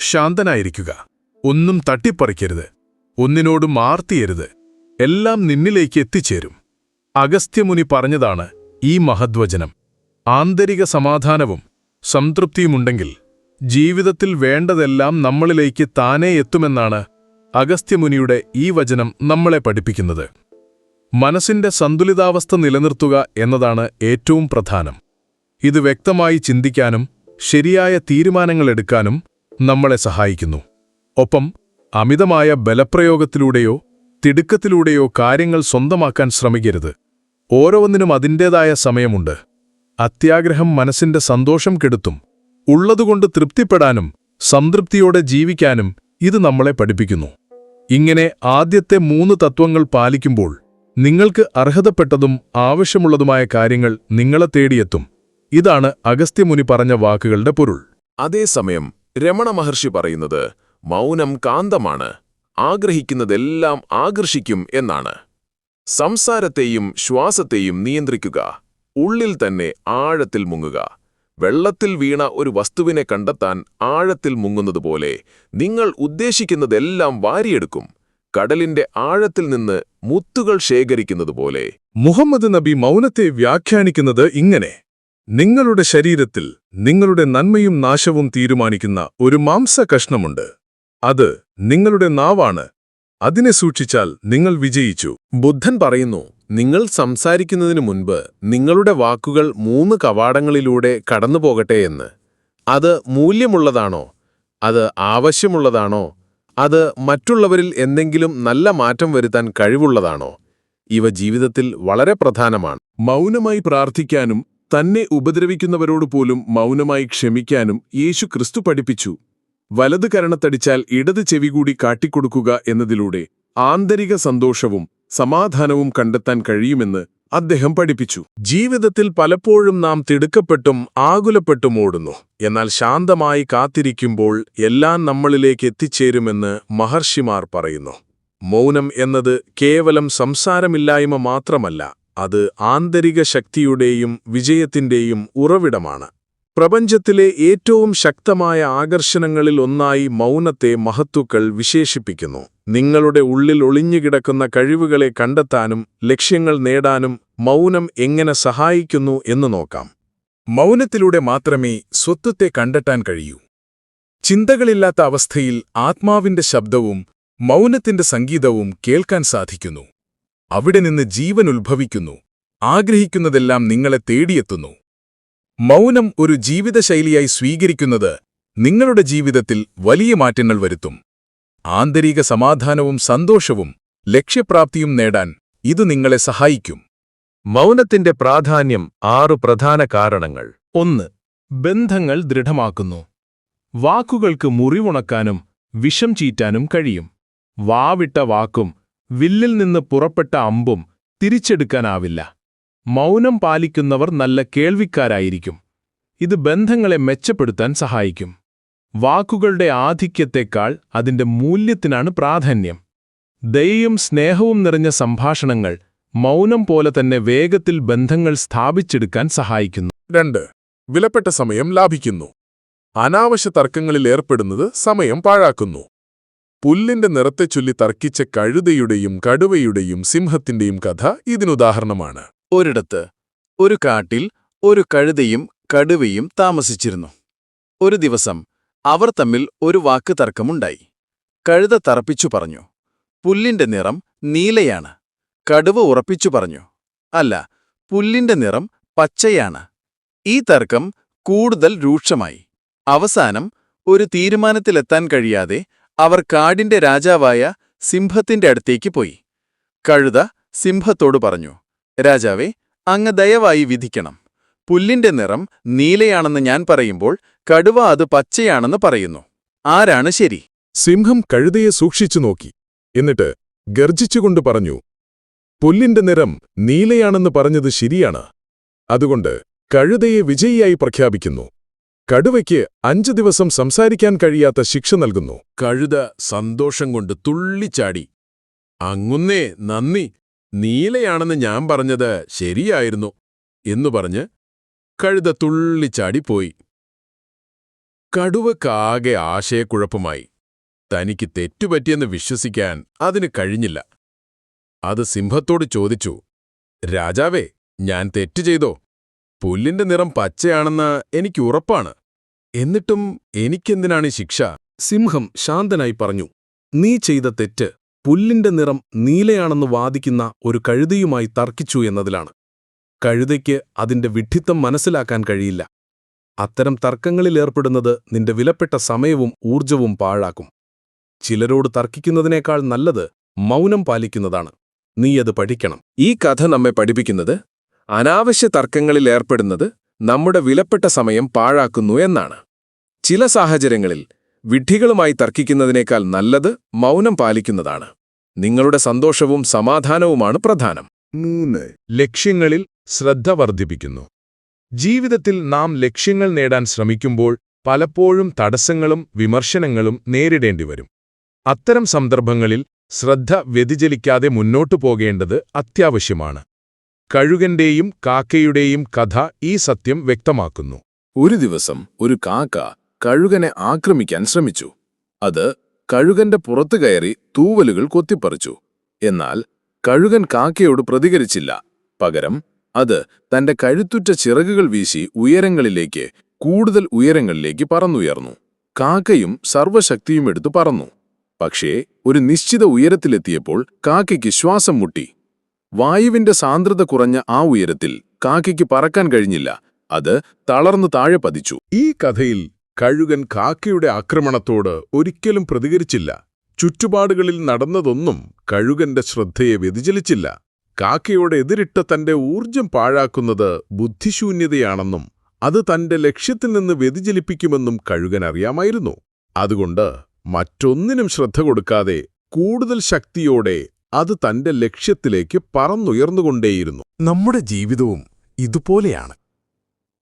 ശാന്തനായിരിക്കുക. ഒന്നും തട്ടിപ്പറിക്കരുത്. ഒന്നിനോടും ആർത്തിയരുത്. എല്ലാം നിന്നിലേക്ക് എത്തിച്ചേരും. അഗസ്ത്യമുനി പറഞ്ഞതാണ് ഈ മഹദ്വചനം. ആന്തരിക സമാധാനവും സംതൃപ്തിയുമുണ്ടെങ്കിൽ ജീവിതത്തിൽ വേണ്ടതെല്ലാം നമ്മളിലേക്ക് താനേ എത്തുമെന്നാണ് അഗസ്ത്യമുനിയുടെ ഈ വചനം നമ്മളെ പഠിപ്പിക്കുന്നത്. മനസ്സിന്റെ സന്തുലിതാവസ്ഥ നിലനിർത്തുക എന്നതാണ് ഏറ്റവും പ്രധാനം. ഇത് വ്യക്തമായി ചിന്തിക്കാനും ശരിയായ തീരുമാനങ്ങളെടുക്കാനും നമ്മളെ സഹായിക്കുന്നു. ഒപ്പം അമിതമായ ബലപ്രയോഗത്തിലൂടെയോ തിടുക്കത്തിലൂടെയോ കാര്യങ്ങൾ സ്വന്തമാക്കാൻ ശ്രമിക്കരുത്. ഓരോന്നിനും അതിന്റേതായ സമയമുണ്ട്. അത്യാഗ്രഹം മനസ്സിന്റെ സന്തോഷം കെടുത്തും. ഉള്ളതുകൊണ്ട് തൃപ്തിപ്പെടാനും സംതൃപ്തിയോടെ ജീവിക്കാനും ഇത് നമ്മളെ പഠിപ്പിക്കുന്നു. ഇങ്ങനെ ആദ്യത്തെ മൂന്ന് തത്വങ്ങൾ പാലിക്കുമ്പോൾ നിങ്ങൾക്ക് അർഹതപ്പെട്ടതും ആവശ്യമുള്ളതുമായ കാര്യങ്ങൾ നിങ്ങളെ തേടിയെത്തും. ഇതാണ് അഗസ്ത്യമുനി പറഞ്ഞ വാക്കുകളുടെ പൊരുൾ. അതേസമയം രമണ മഹർഷി പറയുന്നത് മൗനം കാന്തമാണ് ആഗ്രഹിക്കുന്നതെല്ലാം ആകർഷിക്കും എന്നാണ്. സംസാരത്തെയും ശ്വാസത്തെയും നിയന്ത്രിക്കുക ഉള്ളിൽ തന്നെ ആഴത്തിൽ മുങ്ങുക. വെള്ളത്തിൽ വീണ ഒരു വസ്തുവിനെ കണ്ടെത്താൻ ആഴത്തിൽ മുങ്ങുന്നതുപോലെ നിങ്ങൾ ഉദ്ദേശിക്കുന്നതെല്ലാം വാരിയെടുക്കും കടലിന്റെ ആഴത്തിൽ നിന്ന് മുത്തുകൾ ശേഖരിക്കുന്നതുപോലെ മുഹമ്മദ് നബി മൗനത്തെ വ്യാഖ്യാനിക്കുന്നത് ഇങ്ങനെ. നിങ്ങളുടെ ശരീരത്തിൽ നിങ്ങളുടെ നന്മയും നാശവും തീരുമാനിക്കുന്ന ഒരു മാംസ കഷ്ണമുണ്ട് അത് നിങ്ങളുടെ നാവാണ്. അതിനെ സൂക്ഷിച്ചാൽ നിങ്ങൾ വിജയിച്ചു. ബുദ്ധൻ പറയുന്നു നിങ്ങൾ സംസാരിക്കുന്നതിനു മുൻപ് നിങ്ങളുടെ വാക്കുകൾ മൂന്ന് കവാടങ്ങളിലൂടെ കടന്നുപോകട്ടെ എന്ന്. അത് മൂല്യമുള്ളതാണോ? അത് ആവശ്യമുള്ളതാണോ? അത് മറ്റുള്ളവരിൽ എന്തെങ്കിലും നല്ല മാറ്റം വരുത്താൻ കഴിവുള്ളതാണോ? ഇവ ജീവിതത്തിൽ വളരെ പ്രധാനമാണ്. മൗനമായി പ്രാർത്ഥിക്കാനും തന്നെ ഉപദ്രവിക്കുന്നവരോട് പോലും മൗനമായി ക്ഷമിക്കാനും യേശു ക്രിസ്തു പഠിപ്പിച്ചു. വലത് കരണത്തടിച്ചാൽ ഇടത് ചെവി കൂടി കാട്ടിക്കൊടുക്കുക എന്നതിലൂടെ ആന്തരിക സന്തോഷവും സമാധാനവും കണ്ടെത്താൻ കഴിയുമെന്ന് അദ്ദേഹം പഠിപ്പിച്ചു. ജീവിതത്തിൽ പലപ്പോഴും നാം തിടുക്കപ്പെട്ടും ആകുലപ്പെട്ടും ഓടുന്നു. എന്നാൽ ശാന്തമായി കാത്തിരിക്കുമ്പോൾ എല്ലാം നമ്മളിലേക്ക് എത്തിച്ചേരുമെന്ന് മഹർഷിമാർ പറയുന്നു. മൗനം എന്നത് കേവലം സംസാരമില്ലായ്മ മാത്രമല്ല അത് ആന്തരിക ശക്തിയുടെയും വിജയത്തിന്റെയും ഉറവിടമാണ്. പ്രപഞ്ചത്തിലെ ഏറ്റവും ശക്തമായ ആകർഷണങ്ങളിൽ ഒന്നായി മൗനത്തെ മഹത്തുക്കൾ വിശേഷിപ്പിക്കുന്നു. നിങ്ങളുടെ ഉള്ളിൽ ഒളിഞ്ഞുകിടക്കുന്ന കഴിവുകളെ കണ്ടെത്താനും ലക്ഷ്യങ്ങൾ നേടാനും മൗനം എങ്ങനെ സഹായിക്കുന്നു എന്ന് നോക്കാം. മൗനത്തിലൂടെ മാത്രമേ സ്വത്വത്തെ കണ്ടെത്താൻ കഴിയൂ. ചിന്തകളില്ലാത്ത അവസ്ഥയിൽ ആത്മാവിന്റെ ശബ്ദവും മൗനത്തിന്റെ സംഗീതവും കേൾക്കാൻ സാധിക്കുന്നു. അവിടെ നിന്ന് ജീവൻ ഉത്ഭവിക്കുന്നു. ആഗ്രഹിക്കുന്നതെല്ലാം നിങ്ങളെ തേടിയെത്തുന്നു. മൗനം ഒരു ജീവിതശൈലിയായി സ്വീകരിക്കുന്നത് നിങ്ങളുടെ ജീവിതത്തിൽ വലിയ മാറ്റങ്ങൾ വരുത്തും. ആന്തരിക സമാധാനവും സന്തോഷവും ലക്ഷ്യപ്രാപ്തിയും നേടാൻ ഇത് നിങ്ങളെ സഹായിക്കും. മൗനത്തിന്റെ പ്രാധാന്യം ആറു പ്രധാന കാരണങ്ങൾ. ഒന്ന് ബന്ധങ്ങൾ ദൃഢമാക്കുന്നു. വാക്കുകൾക്ക് മുറിവുണക്കാനും വിഷം ചീറ്റാനും കഴിയും. വാവിട്ട വാക്കും വില്ലിൽ നിന്ന് പുറപ്പെട്ട അമ്പും തിരിച്ചെടുക്കാനാവില്ല. മൗനം പാലിക്കുന്നവർ നല്ല കേൾവിക്കാരായിരിക്കും. ഇത് ബന്ധങ്ങളെ മെച്ചപ്പെടുത്താൻ സഹായിക്കും. വാക്കുകളുടെ ആധിക്യത്തെക്കാൾ അതിന്റെ മൂല്യത്തിനാണ് പ്രാധാന്യം. ദയയും സ്നേഹവും നിറഞ്ഞ സംഭാഷണങ്ങൾ മൗനം പോലെ തന്നെ വേഗത്തിൽ ബന്ധങ്ങൾ സ്ഥാപിച്ചെടുക്കാൻ സഹായിക്കുന്നു. രണ്ട്. വിലപ്പെട്ട സമയം ലാഭിക്കുന്നു. അനാവശ്യ തർക്കങ്ങളിൽ ഏർപ്പെടുന്നത് സമയം പാഴാക്കുന്നു. പുല്ലിന്റെ നിറത്തെ ചൊല്ലി തർക്കിച്ച കഴുതയുടെയും കടുവയുടെയും സിംഹത്തിന്റെയും കഥ ഇതിനുദാഹരണമാണ്. ഒരിടത്ത് ഒരു കാട്ടിൽ ഒരു കഴുതയും കടുവയും താമസിച്ചിരുന്നു. ഒരു ദിവസം അവർ തമ്മിൽ ഒരു വാക്ക് തർക്കമുണ്ടായി കഴുത തറപ്പിച്ചു പറഞ്ഞു പുല്ലിന്റെ നിറം നീലയാണ്. കടുവ ഉറപ്പിച്ചു പറഞ്ഞു അല്ല പുല്ലിന്റെ നിറം പച്ചയാണ്. ഈ തർക്കം കൂടുതൽ രൂക്ഷമായി. അവസാനം ഒരു തീരുമാനത്തിലെത്താൻ കഴിയാതെ അവർ കാടിന്റെ രാജാവായ സിംഹത്തിന്റെ അടുത്തേക്ക് പോയി. കഴുത സിംഹത്തോട് പറഞ്ഞു രാജാവേ അങ്ങ് ദയവായി വിധിക്കണം. പുല്ലിന്റെ നിറം നീലയാണെന്ന് ഞാൻ പറയുമ്പോൾ കടുവ അത് പച്ചയാണെന്ന് പറയുന്നു. ആരാണ് ശരി? സിംഹം കഴുതയെ സൂക്ഷിച്ചു നോക്കി. എന്നിട്ട് ഗർജിച്ചുകൊണ്ട് പറഞ്ഞു പുല്ലിന്റെ നിറം നീലയാണെന്ന് പറഞ്ഞത് ശരിയാണ്. അതുകൊണ്ട് കഴുതയെ വിജയിയായി പ്രഖ്യാപിക്കുന്നു. കടുവയ്ക്ക് അഞ്ചു ദിവസം സംസാരിക്കാൻ കഴിയാത്ത ശിക്ഷ നൽകുന്നു. കഴുത സന്തോഷം കൊണ്ട് തുള്ളിച്ചാടി. അങ്ങുന്നേ നന്ദി. നീലയാണെന്ന് ഞാൻ പറഞ്ഞത് ശരിയായിരുന്നു എന്നു പറഞ്ഞ് കഴുത തുള്ളിച്ചാടിപ്പോയി കടുവക്കാകെ ആശയക്കുഴപ്പമായി. തനിക്ക് തെറ്റുപറ്റിയെന്ന് വിശ്വസിക്കാൻ അതിന് കഴിഞ്ഞില്ല. അത് സിംഹത്തോട് ചോദിച്ചു രാജാവേ ഞാൻ തെറ്റ് ചെയ്തോ? പുല്ലിന്റെ നിറം പച്ചയാണെന്ന് എനിക്ക് ഉറപ്പാണ്. എന്നിട്ടും എനിക്കെന്തിനാണ് ശിക്ഷ? സിംഹം ശാന്തനായി പറഞ്ഞു നീ ചെയ്ത തെറ്റ് പുല്ലിന്റെ നിറം നീലയാണെന്ന് വാദിക്കുന്ന ഒരു കഴുതയുമായി തർക്കിച്ചു എന്നതിലാണ്. കഴുതയ്ക്ക് അതിന്റെ വിഡ്ഢിത്തം മനസ്സിലാക്കാൻ കഴിയില്ല. അത്തരം തർക്കങ്ങളിലേർപ്പെടുന്നത് നിന്റെ വിലപ്പെട്ട സമയവും ഊർജവും പാഴാക്കും. ചിലരോട് തർക്കിക്കുന്നതിനേക്കാൾ നല്ലത് മൗനം പാലിക്കുന്നതാണ്. നീയത് പഠിക്കണം. ഈ കഥ നമ്മെ പഠിപ്പിക്കുന്നത് അനാവശ്യ തർക്കങ്ങളിൽ ഏർപ്പെടുന്നത് നമ്മുടെ വിലപ്പെട്ട സമയം പാഴാക്കുന്നു എന്നാണ്. ചില സാഹചര്യങ്ങളിൽ വിഡ്ഢികളുമായി തർക്കിക്കുന്നതിനേക്കാൾ നല്ലത് മൗനം പാലിക്കുന്നതാണ്. നിങ്ങളുടെ സന്തോഷവും സമാധാനവുമാണ് പ്രധാനം. മൂന്ന്. ലക്ഷ്യങ്ങളിൽ ശ്രദ്ധ വർദ്ധിപ്പിക്കുന്നു. ജീവിതത്തിൽ നാം ലക്ഷ്യങ്ങൾ നേടാൻ ശ്രമിക്കുമ്പോൾ പലപ്പോഴും തടസ്സങ്ങളും വിമർശനങ്ങളും നേരിടേണ്ടി വരും. അത്തരം സന്ദർഭങ്ങളിൽ ശ്രദ്ധ വ്യതിചലിക്കാതെ മുന്നോട്ടു പോകേണ്ടത് അത്യാവശ്യമാണ്. കഴുകന്റെയും കാക്കയുടെയും കഥ ഈ സത്യം വ്യക്തമാക്കുന്നു. ഒരു ദിവസം ഒരു കാക്ക കഴുകനെ ആക്രമിക്കാൻ ശ്രമിച്ചു. അത് കഴുകന്റെ പുറത്തു കയറി തൂവലുകൾ കൊത്തിപ്പറിച്ചു. എന്നാൽ കഴുകൻ കാക്കയോട് പ്രതികരിച്ചില്ല. പകരം അത് തന്റെ കഴുത്തുറ്റ ചിറകുകൾ വീശി ഉയരങ്ങളിലേക്ക് കൂടുതൽ ഉയരങ്ങളിലേക്ക് പറന്നുയർന്നു. കാക്കയും സർവശക്തിയും എടുത്തു പറന്നു. പക്ഷേ ഒരു നിശ്ചിത ഉയരത്തിലെത്തിയപ്പോൾ കാക്കയ്ക്ക് ശ്വാസം മുട്ടി. വായുവിന്റെ സാന്ദ്രത കുറഞ്ഞ ആ ഉയരത്തിൽ കാക്കയ്ക്ക് പറക്കാൻ കഴിഞ്ഞില്ല. അത് തളർന്നു താഴെ പതിച്ചു. ഈ കഥയിൽ കഴുകൻ കാക്കയുടെ ആക്രമണത്തോട് ഒരിക്കലും പ്രതികരിച്ചില്ല. ചുറ്റുപാടുകളിൽ നടന്നതൊന്നും കഴുകന്റെ ശ്രദ്ധയെ വ്യതിചലിച്ചില്ല. കാക്കയോട് എതിരിട്ട തന്റെ ഊർജം പാഴാക്കുന്നത് ബുദ്ധിശൂന്യതയാണെന്നും അത് തന്റെ ലക്ഷ്യത്തിൽ നിന്ന് വ്യതിചലിപ്പിക്കുമെന്നും കഴുകൻ അറിയാമായിരുന്നു. അതുകൊണ്ട് മറ്റൊന്നിനും ശ്രദ്ധ കൊടുക്കാതെ കൂടുതൽ ശക്തിയോടെ അത് തന്റെ ലക്ഷ്യത്തിലേക്ക് പറന്നുയർന്നുകൊണ്ടേയിരുന്നു. നമ്മുടെ ജീവിതവും ഇതുപോലെയാണ്.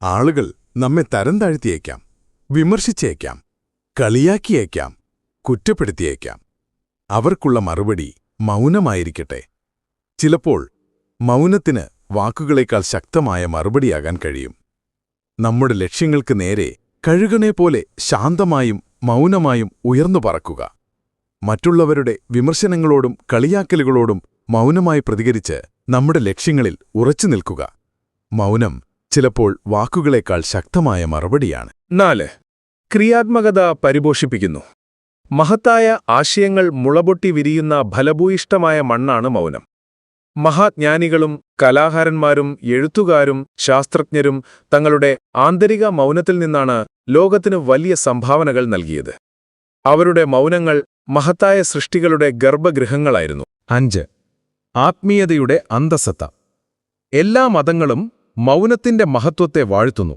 ആളുകൾ നമ്മെ തരം താഴ്ത്തിയേക്കാം വിമർശിച്ചേക്കാം കളിയാക്കിയേക്കാം കുറ്റപ്പെടുത്തിയേക്കാം. അവർക്കുള്ള മറുപടി മൗനമായിരിക്കട്ടെ. ചിലപ്പോൾ മൗനത്തിന് വാക്കുകളേക്കാൾ ശക്തമായ മറുപടിയാകാൻ കഴിയും. നമ്മുടെ ലക്ഷ്യങ്ങൾക്ക് നേരെ കഴുകനെപ്പോലെ ശാന്തമായും മൗനമായും ഉയർന്നു പറക്കുക. മറ്റുള്ളവരുടെ വിമർശനങ്ങളോടും കളിയാക്കലുകളോടും മൗനമായി പ്രതികരിച്ച് നമ്മുടെ ലക്ഷ്യങ്ങളിൽ ഉറച്ചു നിൽക്കുക. മൗനം ചിലപ്പോൾ വാക്കുകളേക്കാൾ ശക്തമായ മറുപടിയാണ്. നാല്. ക്രിയാത്മകത പരിപോഷിപ്പിക്കുന്നു. മഹത്തായ ആശയങ്ങൾ മുളപൊട്ടി വിരിയുന്ന ഫലഭൂയിഷ്ടമായ മണ്ണാണ് മൗനം. മഹാജ്ഞാനികളും കലാകാരന്മാരും എഴുത്തുകാരും ശാസ്ത്രജ്ഞരും തങ്ങളുടെ ആന്തരിക മൗനത്തിൽ നിന്നാണ് ലോകത്തിന് വലിയ സംഭാവനകൾ നൽകിയത്. അവരുടെ മൗനങ്ങൾ മഹത്തായ സൃഷ്ടികളുടെ ഗർഭഗൃഹങ്ങളായിരുന്നു. അഞ്ച്. ആത്മീയതയുടെ അന്തസത്ത. എല്ലാ മതങ്ങളും മൗനത്തിന്റെ മഹത്വത്തെ വാഴ്ത്തുന്നു.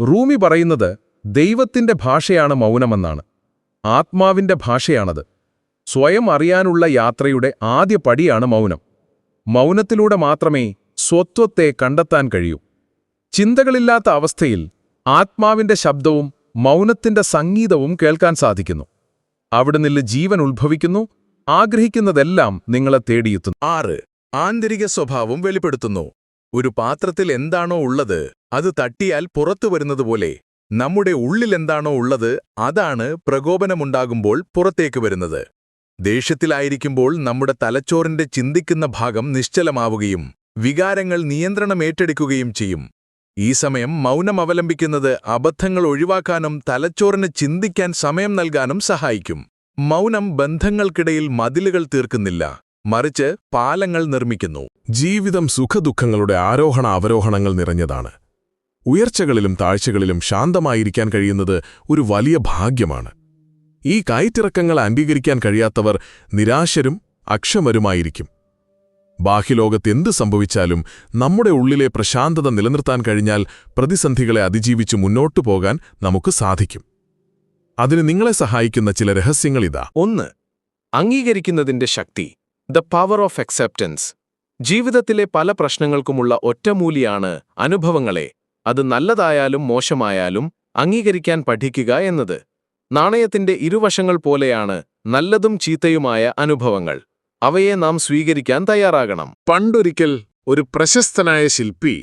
റൂമി പറയുന്നത് ദൈവത്തിന്റെ ഭാഷയാണ് മൗനമെന്നാണ്. ആത്മാവിന്റെ ഭാഷയാണത്. സ്വയം അറിയാനുള്ള യാത്രയുടെ ആദ്യ പടിയാണ് മൗനം. മൗനത്തിലൂടെ മാത്രമേ സ്വത്വത്തെ കണ്ടെത്താൻ കഴിയൂ. ചിന്തകളില്ലാത്ത അവസ്ഥയിൽ ആത്മാവിന്റെ ശബ്ദവും മൗനത്തിന്റെ സംഗീതവും കേൾക്കാൻ സാധിക്കുന്നു. അവിടെ നിന്ന് ജീവൻ ഉത്ഭവിക്കുന്നു ആഗ്രഹിക്കുന്നതെല്ലാം നിങ്ങളെ തേടിയെത്തുന്നു. ആറ്. ആന്തരിക സ്വഭാവം വെളിപ്പെടുത്തുന്നു. ഒരു പാത്രത്തിൽ എന്താണോ ഉള്ളത് അത് തട്ടിയാൽ പുറത്തു വരുന്നതുപോലെ നമ്മുടെ ഉള്ളിലെന്താണോ ഉള്ളത് അതാണ് പ്രകോപനമുണ്ടാകുമ്പോൾ പുറത്തേക്ക് വരുന്നത്. ദേഷ്യത്തിലായിരിക്കുമ്പോൾ നമ്മുടെ തലച്ചോറിന്റെ ചിന്തിക്കുന്ന ഭാഗം നിശ്ചലമാവുകയും വികാരങ്ങൾ നിയന്ത്രണമേറ്റെടുക്കുകയും ചെയ്യും. ഈ സമയം മൗനം അവലംബിക്കുന്നത് അബദ്ധങ്ങൾ ഒഴിവാക്കാനും തലച്ചോറിന് ചിന്തിക്കാൻ സമയം നൽകാനും സഹായിക്കും. മൗനം ബന്ധങ്ങൾക്കിടയിൽ മതിലുകൾ തീർക്കുന്നില്ല. മറിച്ച് പാലങ്ങൾ നിർമ്മിക്കുന്നു. ജീവിതം സുഖദുഃഖങ്ങളുടെ ആരോഹണ അവരോഹണങ്ങൾ നിറഞ്ഞതാണ്. ഉയർച്ചകളിലും താഴ്ചകളിലും ശാന്തമായിരിക്കാൻ കഴിയുന്നത് ഒരു വലിയ ഭാഗ്യമാണ്. ഈ കയറ്റിറക്കങ്ങൾ അംഗീകരിക്കാൻ കഴിയാത്തവർ നിരാശരും അക്ഷമരുമായിരിക്കും. ബാഹ്യലോകത്ത് എന്ത് സംഭവിച്ചാലും നമ്മുടെ ഉള്ളിലെ പ്രശാന്തത നിലനിർത്താൻ കഴിഞ്ഞാൽ പ്രതിസന്ധികളെ അതിജീവിച്ച് മുന്നോട്ടു പോകാൻ നമുക്ക് സാധിക്കും. അതിന് നിങ്ങളെ സഹായിക്കുന്ന ചില രഹസ്യങ്ങളിതാ ഒന്ന് അംഗീകരിക്കുന്നതിന്റെ ശക്തി ദ പവർ ഓഫ് അക്സെപ്റ്റൻസ് ജീവിതത്തിലെ പല പ്രശ്നങ്ങൾക്കുമുള്ള ഒറ്റമൂലിയാണ് അനുഭവങ്ങളെ. അത് നല്ലതായാലും മോശമായാലും അംഗീകരിക്കാൻ പഠിക്കുക എന്നത്. നാണയത്തിന്റെ ഇരുവശങ്ങൾ പോലെയാണ് നല്ലതും ചീത്തയുമായ അനുഭവങ്ങൾ. അവയെ നാം സ്വീകരിക്കാൻ തയ്യാറാകണം. പണ്ടൊരിക്കൽ ഒരു പ്രശസ്തനായ ശില്പി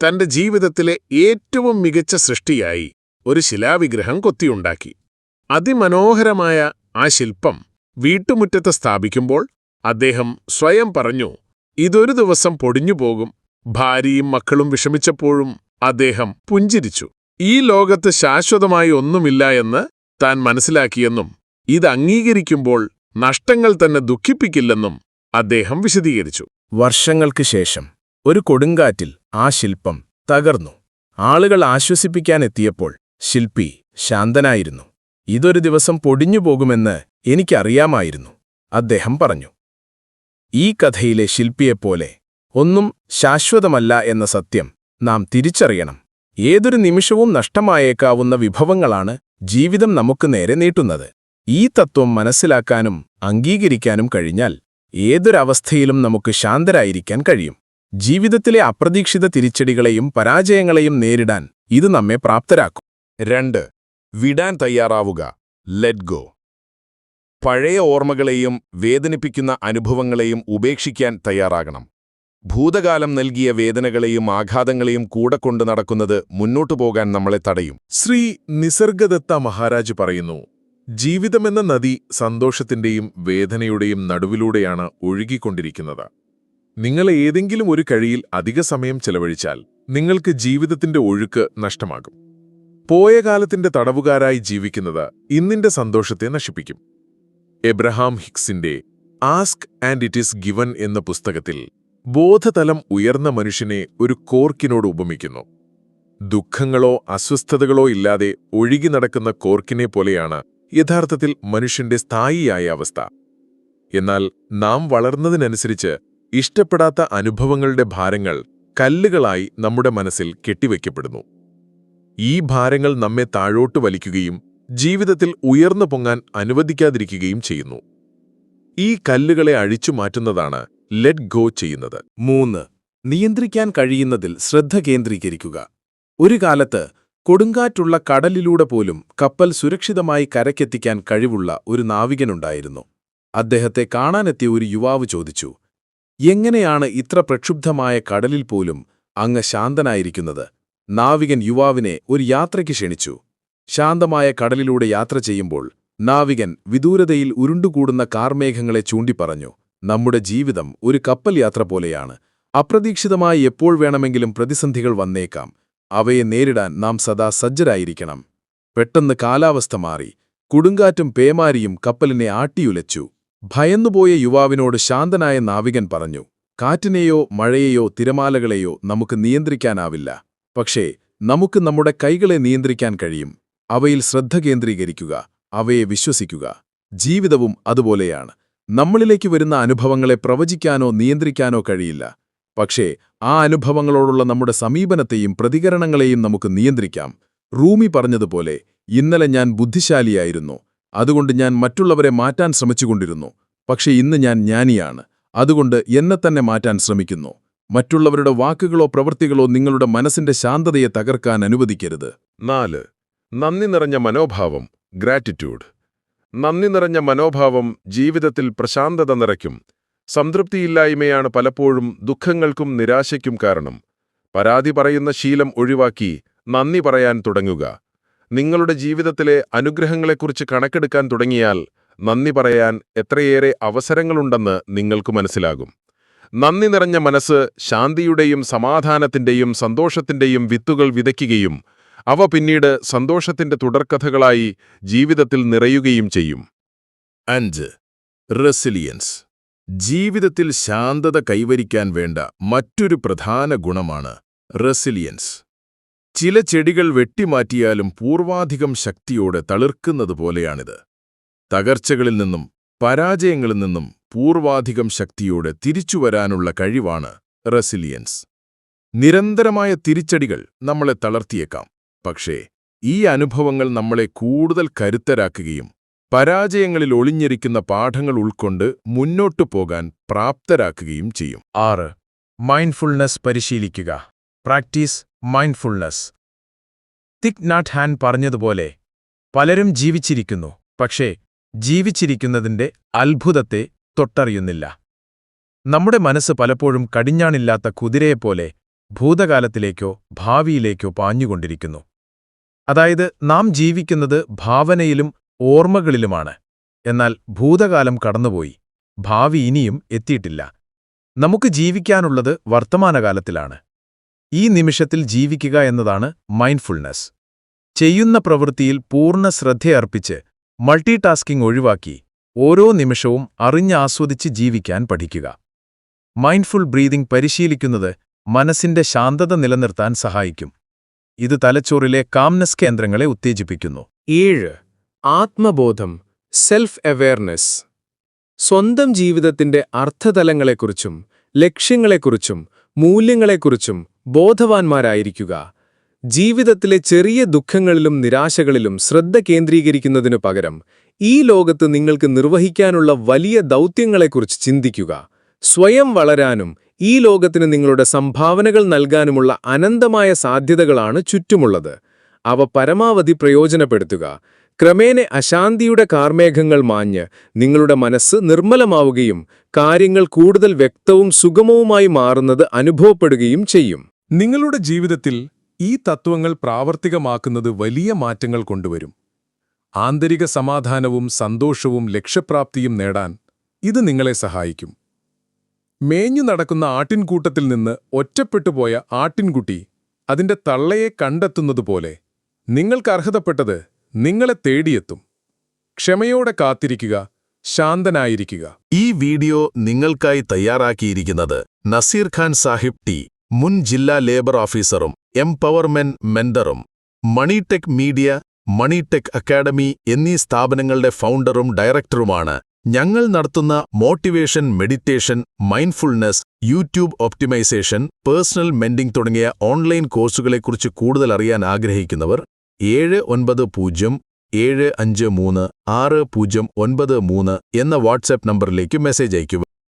തന്റെ ജീവിതത്തിലെ ഏറ്റവും മികച്ച സൃഷ്ടിയായി ഒരു ശിലാവിഗ്രഹം കൊത്തിയുണ്ടാക്കി. അതിമനോഹരമായ ആ ശില്പം വീട്ടുമുറ്റത്ത് സ്ഥാപിക്കുമ്പോൾ അദ്ദേഹം സ്വയം പറഞ്ഞു ഇതൊരു ദിവസം പൊടിഞ്ഞുപോകും ഭാര്യയും മക്കളും വിഷമിച്ചപ്പോഴും അദ്ദേഹം പുഞ്ചിരിച്ചു. ഈ ലോകത്ത് ശാശ്വതമായി ഒന്നുമില്ല എന്ന് താൻ മനസ്സിലാക്കിയെന്നും ഇത് അംഗീകരിക്കുമ്പോൾ നഷ്ടങ്ങൾ തന്നെ ദുഃഖിപ്പിക്കില്ലെന്നും അദ്ദേഹം വിശദീകരിച്ചു. വർഷങ്ങൾക്ക് ശേഷം ഒരു കൊടുങ്കാറ്റിൽ ആ ശില്പം തകർന്നു. ആളുകൾ ആശ്വസിപ്പിക്കാനെത്തിയപ്പോൾ ശില്പി ശാന്തനായിരുന്നു. ഇതൊരു ദിവസം പൊടിഞ്ഞു പൊടിഞ്ഞുപോകുമെന്ന് എനിക്കറിയാമായിരുന്നു അദ്ദേഹം പറഞ്ഞു. ഈ കഥയിലെ ശില്പിയെപ്പോലെ ഒന്നും ശാശ്വതമല്ല എന്ന സത്യം നാം തിരിച്ചറിയണം. ഏതൊരു നിമിഷവും നഷ്ടമായേക്കാവുന്ന വിഭവങ്ങളാണ് ജീവിതം നമുക്ക് നേരെ നീട്ടുന്നത്. ഈ തത്വം മനസ്സിലാക്കാനും അംഗീകരിക്കാനും കഴിഞ്ഞാൽ ഏതൊരവസ്ഥയിലും നമുക്ക് ശാന്തരായിരിക്കാൻ കഴിയും. ജീവിതത്തിലെ അപ്രതീക്ഷിത തിരിച്ചടികളെയും പരാജയങ്ങളെയും നേരിടാൻ ഇത് നമ്മെ പ്രാപ്തരാക്കും. രണ്ട്. വിടാൻ തയ്യാറാവുക. ലെറ്റ് ഗോ പഴയ ഓർമ്മകളെയും വേദനിപ്പിക്കുന്ന അനുഭവങ്ങളെയും ഉപേക്ഷിക്കാൻ തയ്യാറാകണം. ഭൂതകാലം നൽകിയ വേദനകളെയും ആഘാതങ്ങളെയും കൂടെ കൊണ്ടു നടക്കുന്നത് മുന്നോട്ടു പോകാൻ നമ്മളെ തടയും. ശ്രീ നിസർഗദത്ത മഹാരാജ് പറയുന്നു ജീവിതമെന്ന നദി സന്തോഷത്തിന്റെയും വേദനയുടെയും നടുവിലൂടെയാണ് ഒഴുകിക്കൊണ്ടിരിക്കുന്നത്. നിങ്ങൾ ഏതെങ്കിലും ഒരു കഴിയിൽ അധിക സമയം ചെലവഴിച്ചാൽ നിങ്ങൾക്ക് ജീവിതത്തിന്റെ ഒഴുക്ക് നഷ്ടമാകും. പോയ കാലത്തിന്റെ തടവുകാരായി ജീവിക്കുന്നത് ഇന്നിന്റെ സന്തോഷത്തെ നശിപ്പിക്കും. Abraham ഹിക്സിന്റെ ask and it is given എന്ന പുസ്തകത്തിൽ ബോധതലം ഉയർന്ന മനുഷ്യനെ ഒരു കോർക്കിനോട് ഉപമിക്കുന്നു. ദുഃഖങ്ങളോ അസ്വസ്ഥതകളോ ഇല്ലാതെ ഒഴുകി നടക്കുന്ന കോർക്കിനെ പോലെയാണ് യഥാർത്ഥത്തിൽ മനുഷ്യന്റെ സ്ഥായിയായ അവസ്ഥ. എന്നാൽ നാം വളർന്നതിനനുസരിച്ച് ഇഷ്ടപ്പെടാത്ത അനുഭവങ്ങളുടെ ഭാരങ്ങൾ കല്ലുകളായി നമ്മുടെ മനസ്സിൽ കെട്ടിവയ്ക്കപ്പെടുന്നു. ഈ ഭാരങ്ങൾ നമ്മെ താഴോട്ട് വലിക്കുകയും ജീവിതത്തിൽ ഉയർന്നു പൊങ്ങാൻ അനുവദിക്കാതിരിക്കുകയും ചെയ്യുന്നു. ഈ കല്ലുകളെ അഴിച്ചു മാറ്റുന്നതാണ് ലെറ്റ് ഗോ ചെയ്യുന്നത്. മൂന്ന്. നിയന്ത്രിക്കാൻ കഴിയുന്നതിൽ ശ്രദ്ധ കേന്ദ്രീകരിക്കുക. ഒരു കാലത്ത് കൊടുങ്കാറ്റുള്ള കടലിലൂടെ പോലും കപ്പൽ സുരക്ഷിതമായി കരയ്ക്കെത്തിക്കാൻ കഴിവുള്ള ഒരു നാവികനുണ്ടായിരുന്നു. അദ്ദേഹത്തെ കാണാനെത്തിയ ഒരു യുവാവ് ചോദിച്ചു എങ്ങനെയാണ് ഇത്ര പ്രക്ഷുബ്ധമായ കടലിൽ പോലും അങ്ങ് ശാന്തനായിരിക്കുന്നത് നാവികൻ യുവാവിനെ ഒരു യാത്രയ്ക്ക് ക്ഷണിച്ചു. ശാന്തമായ കടലിലൂടെ യാത്ര ചെയ്യുമ്പോൾ നാവികൻ വിദൂരതയിൽ ഉരുണ്ടുകൂടുന്ന കാർമേഘങ്ങളെ ചൂണ്ടിപ്പറഞ്ഞു നമ്മുടെ ജീവിതം ഒരു കപ്പൽ യാത്ര പോലെയാണ്. അപ്രതീക്ഷിതമായി എപ്പോൾ വേണമെങ്കിലും പ്രതിസന്ധികൾ വന്നേക്കാം. അവയെ നേരിടാൻ നാം സദാ സജ്ജരായിരിക്കണം. പെട്ടെന്ന് കാലാവസ്ഥ മാറി. കൊടുങ്കാറ്റും പേമാരിയും കപ്പലിനെ ആട്ടിയുലച്ചു. ഭയന്നുപോയ യുവാവിനോട് ശാന്തനായ നാവികൻ പറഞ്ഞു കാറ്റിനെയോ മഴയെയോ തിരമാലകളെയോ നമുക്ക് നിയന്ത്രിക്കാനാവില്ല. പക്ഷേ നമുക്ക് നമ്മുടെ കൈകളെ നിയന്ത്രിക്കാൻ കഴിയും. അവയിൽ ശ്രദ്ധ കേന്ദ്രീകരിക്കുക അവയെ വിശ്വസിക്കുക. ജീവിതവും അതുപോലെയാണ്. നമ്മളിലേക്ക് വരുന്ന അനുഭവങ്ങളെ പ്രവചിക്കാനോ നിയന്ത്രിക്കാനോ കഴിയില്ല. പക്ഷേ ആ അനുഭവങ്ങളോടുള്ള നമ്മുടെ സമീപനത്തെയും പ്രതികരണങ്ങളെയും നമുക്ക് നിയന്ത്രിക്കാം. റൂമി പറഞ്ഞതുപോലെ ഇന്നലെ ഞാൻ ബുദ്ധിശാലിയായിരുന്നു. അതുകൊണ്ട് ഞാൻ മറ്റുള്ളവരെ മാറ്റാൻ ശ്രമിച്ചുകൊണ്ടിരുന്നു. പക്ഷേ ഇന്ന് ഞാൻ ജ്ഞാനിയാണ്. അതുകൊണ്ട് എന്നെ തന്നെ മാറ്റാൻ ശ്രമിക്കുന്നു. മറ്റുള്ളവരുടെ വാക്കുകളോ പ്രവൃത്തികളോ നിങ്ങളുടെ മനസ്സിന്റെ ശാന്തതയെ തകർക്കാൻ അനുവദിക്കരുത്. നാല്. നന്ദി നിറഞ്ഞ മനോഭാവം ഗ്രാറ്റിറ്റ്യൂഡ്. നന്ദി നിറഞ്ഞ മനോഭാവം ജീവിതത്തിൽ പ്രശാന്തത നിറയ്ക്കും. സംതൃപ്തിയില്ലായ്മയാണ് പലപ്പോഴും ദുഃഖങ്ങൾക്കും നിരാശയ്ക്കും കാരണം. പരാതി പറയുന്ന ശീലം ഒഴിവാക്കി നന്ദി പറയാൻ തുടങ്ങുക. നിങ്ങളുടെ ജീവിതത്തിലെ അനുഗ്രഹങ്ങളെക്കുറിച്ച് കണക്കെടുക്കാൻ തുടങ്ങിയാൽ നന്ദി പറയാൻ എത്രയേറെ അവസരങ്ങളുണ്ടെന്ന് നിങ്ങൾക്ക് മനസ്സിലാകും. നന്ദി നിറഞ്ഞ മനസ്സ് ശാന്തിയുടെയും സമാധാനത്തിന്റെയും സന്തോഷത്തിന്റെയും വിത്തുകൾ വിതയ്ക്കുകയും അവ പിന്നീട് സന്തോഷത്തിന്റെ തുടർക്കഥകളായി ജീവിതത്തിൽ നിറയുകയും ചെയ്യും. അഞ്ച്. റെസിലിയൻസ്. ജീവിതത്തിൽ ശാന്തത കൈവരിക്കാൻ വേണ്ട മറ്റൊരു പ്രധാന ഗുണമാണ് റെസിലിയൻസ്. ചില ചെടികൾ വെട്ടിമാറ്റിയാലും പൂർവാധികം ശക്തിയോടെ തളിർക്കുന്നതുപോലെയാണിത് തകർച്ചകളിൽ നിന്നും പരാജയങ്ങളിൽ നിന്നും പൂർവാധികം ശക്തിയോടെ തിരിച്ചുവരാനുള്ള കഴിവാണ് റെസിലിയൻസ്. നിരന്തരമായ തിരിച്ചടികൾ നമ്മളെ തളർത്തിയേക്കാം. പക്ഷേ ഈ അനുഭവങ്ങൾ നമ്മളെ കൂടുതൽ കരുത്തരാക്കുകയും പരാജയങ്ങളിൽ ഒളിഞ്ഞിരിക്കുന്ന പാഠങ്ങൾ ഉൾക്കൊണ്ട് മുന്നോട്ടു പോകാൻ പ്രാപ്തരാക്കുകയും ചെയ്യും. ആറ്. മൈൻഡ്ഫുൾനെസ് പരിശീലിക്കുക. Practice mindfulness Thich Nhat Hanh പറഞ്ഞതുപോലെ പലരും ജീവിച്ചിരിക്കുന്നു പക്ഷേ ജീവിച്ചിരിക്കുന്നതിന്റെ അത്ഭുതത്തെ തൊട്ടറിയുന്നില്ല. നമ്മുടെ മനസ്സ് പലപ്പോഴും കടിഞ്ഞാണില്ലാത്ത കുതിരയെപ്പോലെ ഭൂതകാലത്തിലേക്കോ ഭാവിയിലേക്കോ പാഞ്ഞുകൊണ്ടിരിക്കുന്നു. അതായത് നാം ജീവിക്കുന്നത് ഭാവനയിലും ഓർമ്മകളിലുമാണ്. എന്നാൽ ഭൂതകാലം കടന്നുപോയി. ഭാവി ഇനിയും എത്തിയിട്ടില്ല. നമുക്ക് ജീവിക്കാനുള്ളത് വർത്തമാനകാലത്തിലാണ്. ഈ നിമിഷത്തിൽ ജീവിക്കുക എന്നതാണ് മൈൻഡ്ഫുൾനെസ്. ചെയ്യുന്ന പ്രവൃത്തിയിൽ പൂർണ ശ്രദ്ധയർപ്പിച്ച് മൾട്ടി ടാസ്കിംഗ് ഒഴിവാക്കി ഓരോ നിമിഷവും അറിഞ്ഞാസ്വദിച്ച് ജീവിക്കാൻ പഠിക്കുക. മൈൻഡ്ഫുൾ ബ്രീതിംഗ് പരിശീലിക്കുന്നത് മനസ്സിന്റെ ശാന്തത നിലനിർത്താൻ സഹായിക്കും. ഇത് തലച്ചോറിലെ കാംനസ് കേന്ദ്രങ്ങളെ ഉത്തേജിപ്പിക്കുന്നു. ഏഴ് ആത്മബോധം സെൽഫ് അവെയർനെസ് സ്വന്തം ജീവിതത്തിന്റെ അർത്ഥതലങ്ങളെക്കുറിച്ചും ലക്ഷ്യങ്ങളെക്കുറിച്ചും മൂല്യങ്ങളെക്കുറിച്ചും ബോധവാന്മാരായിരിക്കുക. ജീവിതത്തിലെ ചെറിയ ദുഃഖങ്ങളിലും നിരാശകളിലും ശ്രദ്ധ കേന്ദ്രീകരിക്കുന്നതിനു പകരം ഈ ലോകത്ത് നിങ്ങൾക്ക് നിർവഹിക്കാനുള്ള വലിയ ദൗത്യങ്ങളെക്കുറിച്ച് ചിന്തിക്കുക. സ്വയം വളരാനും ഈ ലോകത്തിന് നിങ്ങളുടെ സംഭാവനകൾ നൽകാനുമുള്ള അനന്തമായ സാധ്യതകളാണ് ചുറ്റുമുള്ളത്. അവ പരമാവധി പ്രയോജനപ്പെടുത്തുക. ക്രമേണ അശാന്തിയുടെ കാർമേഘങ്ങൾ മാഞ്ഞ് നിങ്ങളുടെ മനസ്സ് നിർമ്മലമാവുകയും കാര്യങ്ങൾ കൂടുതൽ വ്യക്തവും സുഗമവുമായി മാറുന്നത് അനുഭവപ്പെടുകയും ചെയ്യും. നിങ്ങളുടെ ജീവിതത്തിൽ ഈ തത്വങ്ങൾ പ്രാവർത്തികമാക്കുന്നത് വലിയ മാറ്റങ്ങൾ കൊണ്ടുവരും. ആന്തരിക സമാധാനവും സന്തോഷവും ലക്ഷ്യപ്രാപ്തിയും നേടാൻ ഇത് നിങ്ങളെ സഹായിക്കും. മേഞ്ഞു നടക്കുന്ന ആട്ടിൻകൂട്ടത്തിൽ നിന്ന് ഒറ്റപ്പെട്ടുപോയ ആട്ടിൻകുട്ടി അതിന്റെ തള്ളയെ കണ്ടെത്തുന്നതുപോലെ നിങ്ങൾക്ക് അർഹതപ്പെട്ടത് നിങ്ങളെ തേടിയെത്തും. ക്ഷമയോടെ കാത്തിരിക്കുക ശാന്തനായിരിക്കുക. ഈ വീഡിയോ നിങ്ങൾക്കായി തയ്യാറാക്കിയിരിക്കുന്നത് നസീർ ഖാൻ സാഹിബ് ടി മുൻ ജില്ലാ ലേബർ ഓഫീസറും എംപവർമെന്റ് മെന്ററും മണിടെക് മീഡിയ മണിടെക് അക്കാഡമി എന്നീ സ്ഥാപനങ്ങളുടെ ഫൗണ്ടറും ഡയറക്ടറുമാണ് ഞങ്ങൾ നടത്തുന്ന motivation meditation mindfulness YouTube optimisation personal mending തുടങ്ങിയ ഓൺലൈൻ കോഴ്സുകളെക്കുറിച്ച് കൂടുതൽ അറിയാൻ ആഗ്രഹിക്കുന്നവർ ഏഴ് ഒൻപത് പൂജ്യം ഏഴ് അഞ്ച് മൂന്ന് ആറ് പൂജ്യം ഒൻപത് മൂന്ന് എന്ന വാട്സാപ്പ് നമ്പറിലേക്ക് മെസ്സേജ് അയയ്ക്കുക.